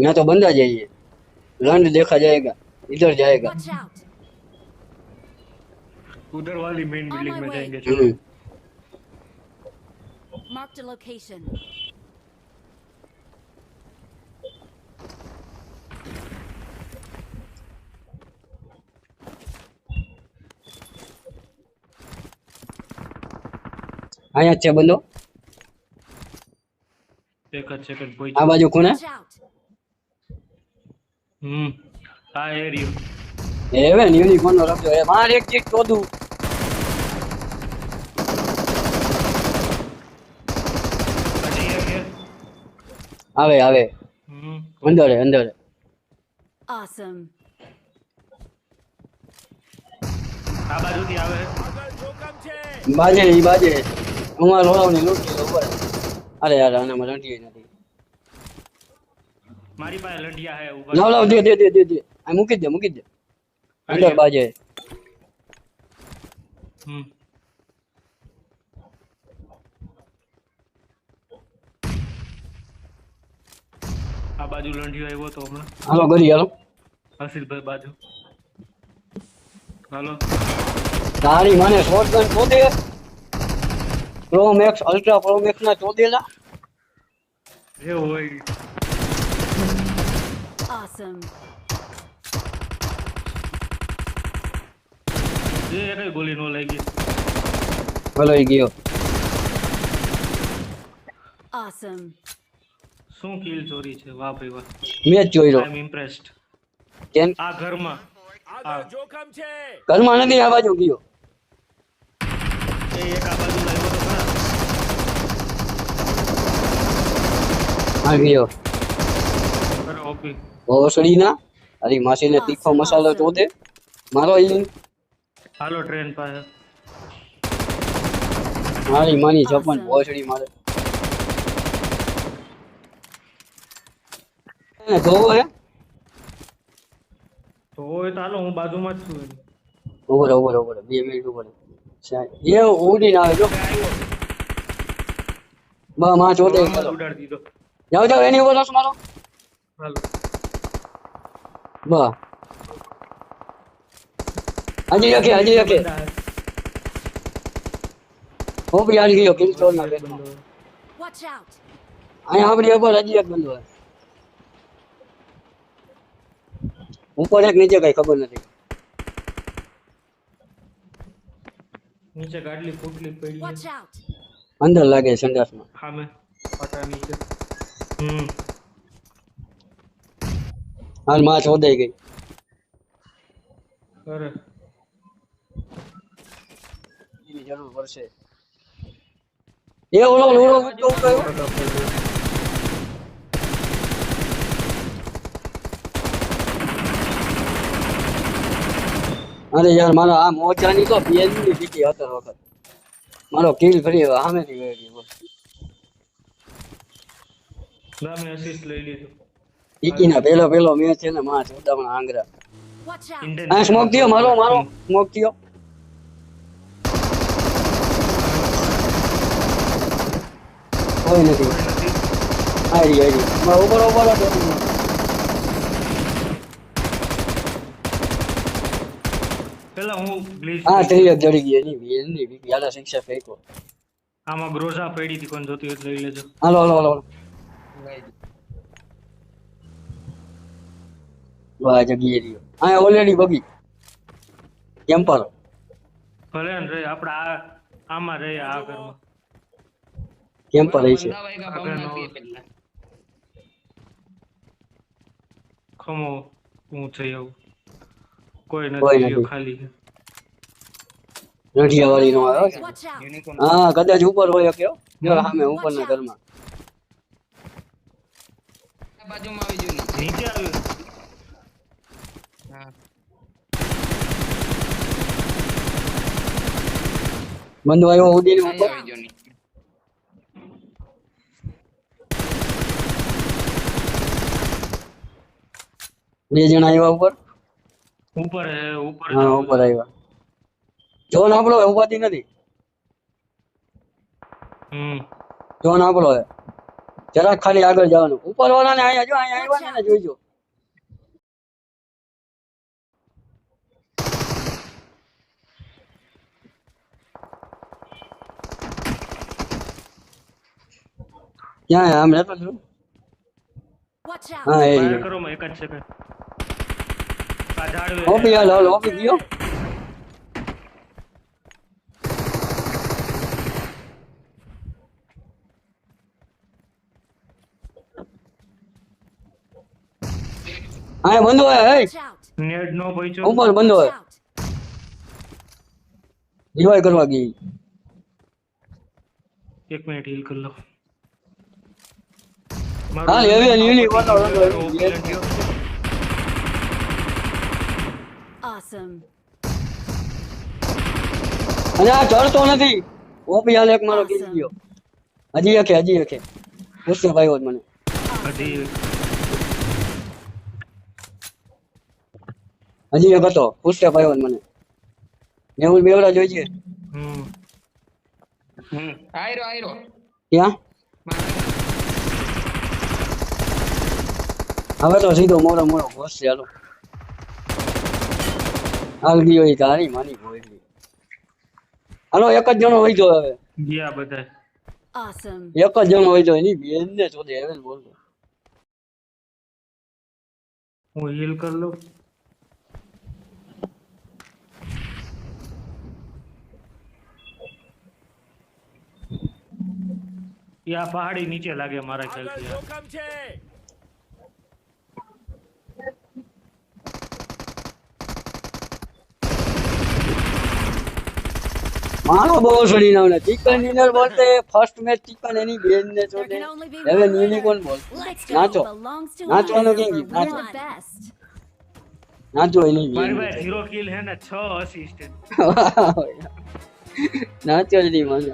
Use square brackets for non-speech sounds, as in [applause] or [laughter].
यहाँ तो बंदा जाइए लंड देखा जाएगा इधर जाएगा Watch out! उधर वाली मेन On बिल्डिंग my में way. जाएंगे चलो हम्म, Marked a location. અહીંયા જ છે બંદો એક જ સેકન્ડ કોઈ આ બાજુ ખૂણે હમ આ એરિયો હવે યુનિકોર્ન નો રખજો એ માર એક એક છે. આવે આવે. હમ. અંદર હે, અંદર. હે. આ બાજુથી આવે. બાજે ઈ બાજે. અમાર લોડાવની લૂંટ લીધો ઉપર અરે યાર આને રંટીએ નથી. મારી પાસે લંડિયા હે ઉપર લાવ લાવ દે. દે દે દે દે. આ મૂકી દે મૂકી દે. અંદર બાજે. હમ. આ બાજુ લંડિયો આવ્યો તો હમણાં. હાલો ગરી હાલો. હસીલભાઈ બાજુ. હાલો. તારી મને શોટગન શોધે. Pro max ultra pro max ના શોધેલા. એ હોય. Awesome. એ કઈ ગોલી નો લાગી. ભલો ગયો. Awesome. શું કિલ ચોરી છે? વાહ ભાઈ વાહ. મેં જોઈ રહ્યો આઈ એમ ઇમ્પ્રેસ્ડ કેમ? આ ઘરમાં. આ ઘરમાં નથી આ બાજુ ગયો. એ એક આ બાજુ લાવ્યો તો ખરા આ ગયો. ઓપી ઓસડી ના અરે માસીને તીખો મસાલો શોધે મારો ઈ હાલો ટ્રેન પાસે. મારી માની જપન ઓસડી મારે. એને જોવો હે? તો તો હાલો હું બાજુમાં જ છું. બે મિનિટ. સાહેબ, એ ઉડીને આવે જો. બા માં ચોટે ઉડાડી દીધો. જાઓ જાઓ એની ઉપર રસ મારો હાલો. બા હજી રખે હજી રખે ઓપી આવી ગયો કિલ ચોર ના! અહીંયા આપણી ઉપર હજી એક હે. ઉપર એક નીચે કઈ ખબર નથી નીચે ગાડલી ફૂટલી પડી છે અંદર લાગે સંડાસમાં સામે પટા નીચે. હમ. હાલમાં શોધાઈ ગઈ અરે એની જરૂર પડશે એ ઓલો ઓલો ઊંચો ઊંચો આવ્યો. પટા પડી અરે યાર મારો આ મોજાની તો બેનની પીટી હતર વખત મારો કિલ ફરી સામેથી ગયો ગયો ના મેં assist લઈ લીધું પીકીના પેલો પેલો મેચ છે ને માં ચોદામણા આંગરા આ સ્મોક દિયો મારો મારો સ્મોક દિયો કોઈ નથી. આરી આરી મારો ઉપર ઉપર. પેલા હું ગ્લિચ આ ત્રીયક જડી ગઈ એની. પીકી હાલા શિક્ષા ફેંકો આમાં ગ્રોઝા પડી હતી કોણ જોતી હોય લઈ લેજો. હાલો હાલો હાલો વાહ જગીએ રહ્યો. હા ઓલરેડી બગી. કેમ્પર ભલે ને રે આપણે આ આમાં રહે આ ઘરમાં. કેમ્પર રહી છે? ખમો હું થઈ આવું. કોઈ નથી. ખાલી છે. નો આવ્યો છે હા કદાચ ઉપર હોય કયો જો સામે ઉપરના ઘરમાં. બાજુમાં આવી ગયું નીચે. આવ્યું હા બંધો આવ્યો ઉડીને ઉપર. આવી ગયું ને. બે જણા આવ્યા ઉપર? ઉપર ઉપર હા ઉપર આવ્યા. જોન આપણો હે, નથી. હમ. જોન આપણો જરા જરાક ખાલી આગળ જવાનું. ઉપર વાળાને અહીંયા જો અહીંયા આવ્યા ને જોઈજો ક્યાં આમ રહેતો છું Watch out! હા એ ફાયર કરો માં એક જ સેકન્ડ આ ઝાડવે ઓપી હાલ હાલ ઓપી ગયો હા બંધ હોય હે Watch out! નેટ નો પહોંચ્યો ઉપર બંધ Watch હોય out! રિવાય કરવા ગઈ એક મિનિટ હીલ કરી લો હાલ, હવે લીલી વાતો વાતો એવી. Awesome. અને આ ચડતો નથી. ઓપી હાલ એક મારો ગીરી ગયો હજી એકે હજી એકે ગુસ્સે ભાઈ મને. હજી હજી એક હતો. ગુસ્સે ભાઈ મને. મેહુલ બેવડા જોઈએ હમ. હમ. આયરો આયરો. ક્યાં? હવે તો સીધો મોડો મોડો ઘોસશે હાલો હાલ ગયો એ તારી માની ગોઈ હાલો એક જ જણો હોય હવે ગયા બધા. એક જ જણો હોય તો એની બેન ને ચોદે હવે બોલતો હું હીલ કરી લઉં યા પહાડી નીચે લાગે મારા ખ્યાલથી મારો બહુ સડી નાવ ચિકન ડિનર બોલતે ફર્સ્ટ મેચ ચિકન એની બેન ને be હવે one કોણ. બોલ નાચો. નાચો. નો કિંગ નાચો. નાચો એની મારી બેન. મારે હીરો કિલ હે ને 6 અસિસ્ટન્ટ [laughs] નાચો જ નહીં મને